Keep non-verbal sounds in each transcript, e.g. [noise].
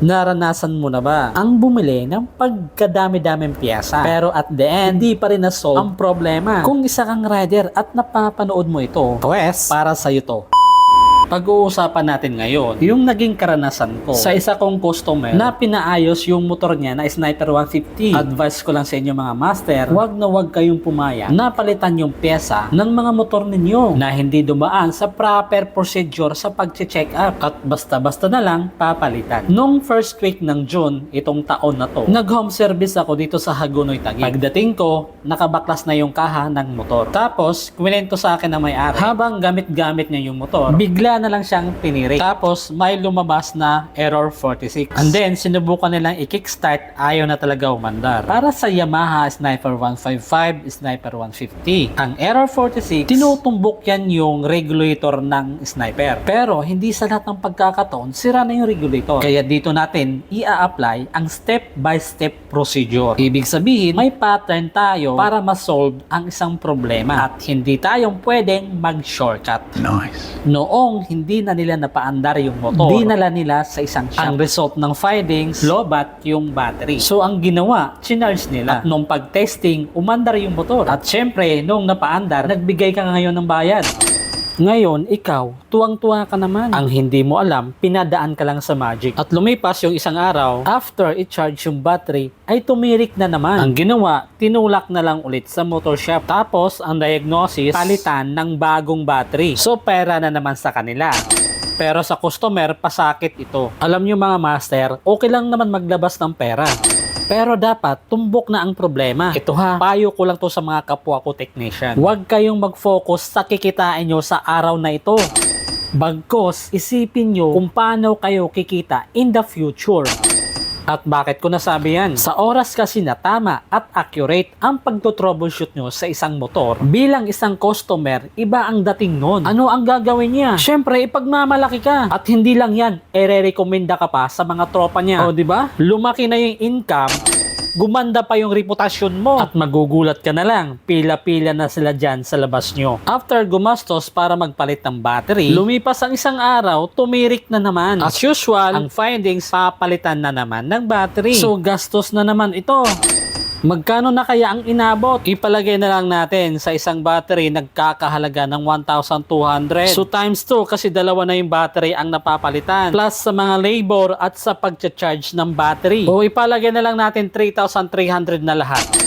Naranasan mo na ba ang bumili ng pagkadami-daming piyesa? Pero at the end, hindi pa rin na-solve ang problema. Kung isa kang rider at napapanood mo ito, pues, para sa'yo to. Pag-uusapan natin ngayon, yung naging karanasan ko sa isa kong customer na pinaayos yung motor niya na Sniper 150. Advice ko lang sa inyo mga master, wag na wag kayong pumaya na palitan yung pyesa ng mga motor ninyo na hindi dumaan sa proper procedure sa pag-check up at basta-basta na lang papalitan. Nung first week ng June, itong taon na to, nag-home service ako dito sa Hagonoy Taguig. Pagdating ko, nakabaklas na yung kaha ng motor. Tapos, kwento sa akin na may-ari, habang gamit-gamit niya yung motor, bigla na lang siyang pinirik. Tapos, may lumabas na error 46. And then, sinubukan nilang i-kickstart, ayaw na talaga umandar. Para sa Yamaha Sniper 155, Sniper 150, ang error 46, tinutumbok yan yung regulator ng sniper. Pero, hindi sa lahat ng pagkakataon, sira na yung regulator. Kaya dito natin i-apply ang step-by-step procedure. Ibig sabihin, may pattern tayo para ma-solve ang isang problema at hindi tayong pwedeng mag-shortcut. Nice. Noong hindi na nila napaandar yung motor, dinala nila sa isang shop. Ang result ng findings, lobat yung battery. So ang ginawa, chinarge nila. At nung pag-testing, umandar yung motor. At syempre, nung napaandar, nagbigay ka ngayon ng bayad. Ngayon, ikaw, tuwang-tuwa ka naman. Ang hindi mo alam, pinadaan ka lang sa magic. At lumipas yung isang araw, after i-charge yung battery, ay tumirik na naman. Ang ginawa, tinulak na lang ulit sa motor shop. Tapos, ang diagnosis, palitan ng bagong battery. So, pera na naman sa kanila. Pero sa customer, pasakit ito. Alam nyo mga master, okay lang naman maglabas ng pera. Pero dapat, tumbok na ang problema. Ito ha, payo ko lang to sa mga kapwa ko technician. Huwag kayong mag-focus sa kikitain nyo sa araw na ito. Bagkos, isipin nyo kung paano kayo kikita in the future. At bakit ko nasabi yan? Sa oras kasi na tama at accurate ang pagto-troubleshoot nyo sa isang motor, bilang isang customer, iba ang dating nun. Ano ang gagawin niya? Siyempre, ipagmamalaki ka. At hindi lang yan, ere-recommenda ka pa sa mga tropa niya. O, ba? Lumaki na yung income, gumanda pa yung reputasyon mo. At magugulat ka na lang. Pila-pila na sila dyan sa labas nyo. After gumastos para magpalit ng battery lumipas ang isang araw tumirik na naman. As usual ang findings papalitan na naman ng battery. So gastos na naman ito Magkano na kaya ang inabot? Ipalagay na lang natin sa isang battery nagkakahalaga ng 1,200. So times 2 kasi dalawa na yung battery ang napapalitan. Plus sa mga labor at sa pagcha-charge ng battery. O ipalagay na lang natin 3,300 na lahat.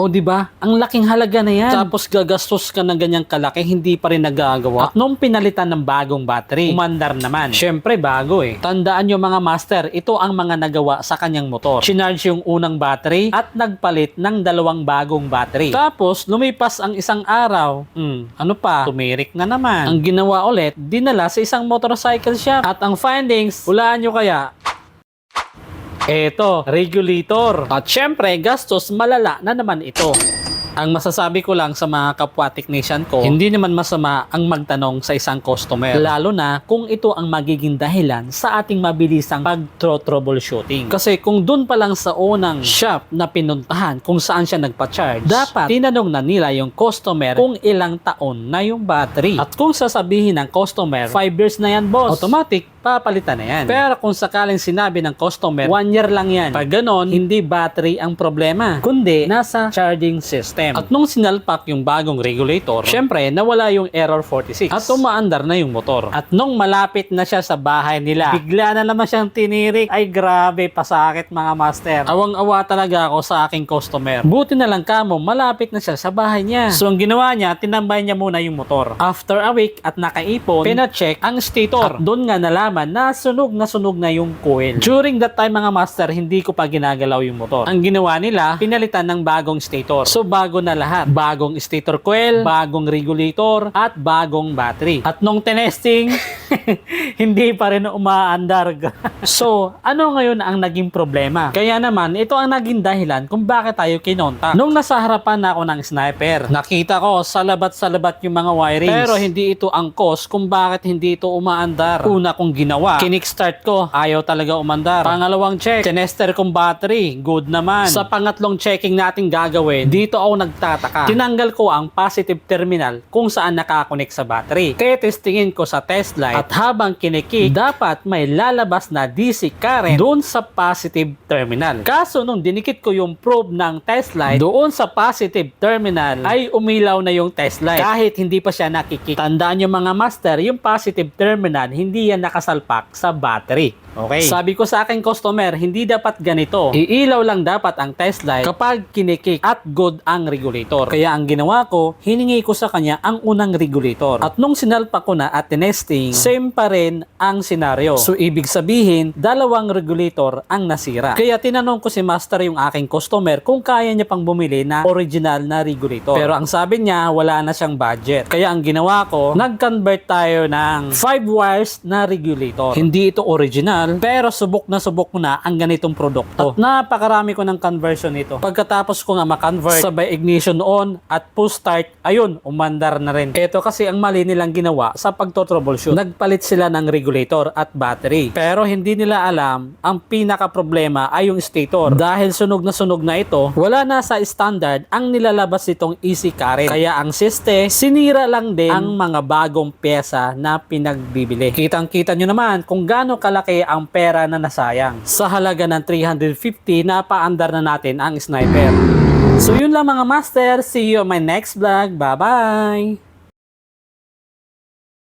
O di ba? Ang laking halaga na yan. Tapos gagastos ka ng ganyang kalaki, hindi pa rin nagagawa. At nung pinalitan ng bagong battery, umandar naman. Syempre bago eh. Tandaan nyo mga master, ito ang mga nagawa sa kanyang motor. Chinarge yung unang battery at nagpalit ng dalawang bagong battery. Tapos lumipas ang isang araw, hmm, ano pa? Tumirik na naman. Ang ginawa ulit, dinala sa isang motorcycle shop. At ang findings, hulaan nyo kaya, Eto, regulator. At syempre, gastos malala na naman ito. Ang masasabi ko lang sa mga kapwa technician ko, hindi naman masama ang magtanong sa isang customer. Lalo na kung ito ang magiging dahilan sa ating mabilisang pag-troubleshooting. Kasi kung dun pa lang sa unang shop na pinuntahan kung saan siya nagpa-charge, dapat tinanong na nila yung customer kung ilang taon na yung battery. At kung sasabihin ng customer, 5 years na yan boss, automatic papalitan na yan. Pero kung sakaling sinabi ng customer, 1 year lang yan. Pag ganon, hindi battery ang problema, kundi nasa charging system. At nung sinalpak yung bagong regulator, syempre nawala yung error 46 at umaandar na yung motor. At nung malapit na siya sa bahay nila, bigla na naman siyang tinirik. Ay grabe, pasakit mga master. Awang-awa talaga ako sa aking customer. Buti na lang kamo, malapit na siya sa bahay niya. So ang ginawa niya, tinambay niya muna yung motor. After a week at nakaipon, pina-check ang stator. At doon nga nalaman na sunog na sunog na yung coil. During that time mga master, hindi ko pa ginagalaw yung motor. Ang ginawa nila, pinalitan ng bagong stator. So bago na lahat. Bagong stator coil, bagong regulator, at bagong battery. At nung tinesting, [laughs] hindi pa rin umaandar. [laughs] so, ano ngayon ang naging problema? Kaya naman, ito ang naging dahilan kung bakit tayo kinonta. Nung nasa harapan ako ng sniper, nakita ko salabat-salabat yung mga wirings. Pero hindi ito ang cause kung bakit hindi ito umaandar. Una kong ginawa, kinickstart ko, ayaw talaga umandar. Pangalawang check, tinester kong battery, good naman. Sa pangatlong checking natin gagawin, dito ako nagtataka. Tinanggal ko ang positive terminal kung saan nakakonect sa battery. Kaya testingin ko sa test light at habang kinikik, dapat may lalabas na DC current doon sa positive terminal. Kaso nung dinikit ko yung probe ng test light doon sa positive terminal ay umilaw na yung test light kahit hindi pa siya nakikik. Tandaan yung mga master, yung positive terminal hindi yan nakasalpak sa battery. Okay. Sabi ko sa aking customer, hindi dapat ganito. Iilaw lang dapat ang test light kapag kinikik at good ang regulator. Kaya ang ginawa ko, hiningi ko sa kanya ang unang regulator. At nung sinalpa ko na at tinesting, same pa rin ang senaryo. So ibig sabihin, dalawang regulator ang nasira. Kaya tinanong ko si master yung aking customer kung kaya niya pang bumili na original na regulator. Pero ang sabi niya, wala na siyang budget. Kaya ang ginawa ko, nag-convert tayo ng 5 wires na regulator. Hindi ito original, pero subok na subok na ang ganitong produkto. At napakarami ko ng conversion nito. Pagkatapos ko nga ma-convert, sabay ignition on at push start, ayun, umandar na rin. Ito kasi ang mali nilang ginawa sa pagto-troubleshoot. Nagpalit sila ng regulator at battery. Pero hindi nila alam, ang pinaka problema ay yung stator. Dahil sunog na sunog na ito, wala na sa standard ang nilalabas nitong easy current. Kaya ang siste, sinira lang din ang mga bagong pyesa na pinagbibili. Kitang-kita nyo naman kung gaano kalaki ang pera na nasayang. Sa halaga ng 350, napaandar na natin ang sniper. So yun lang mga master. See you on my next vlog. Bye-bye!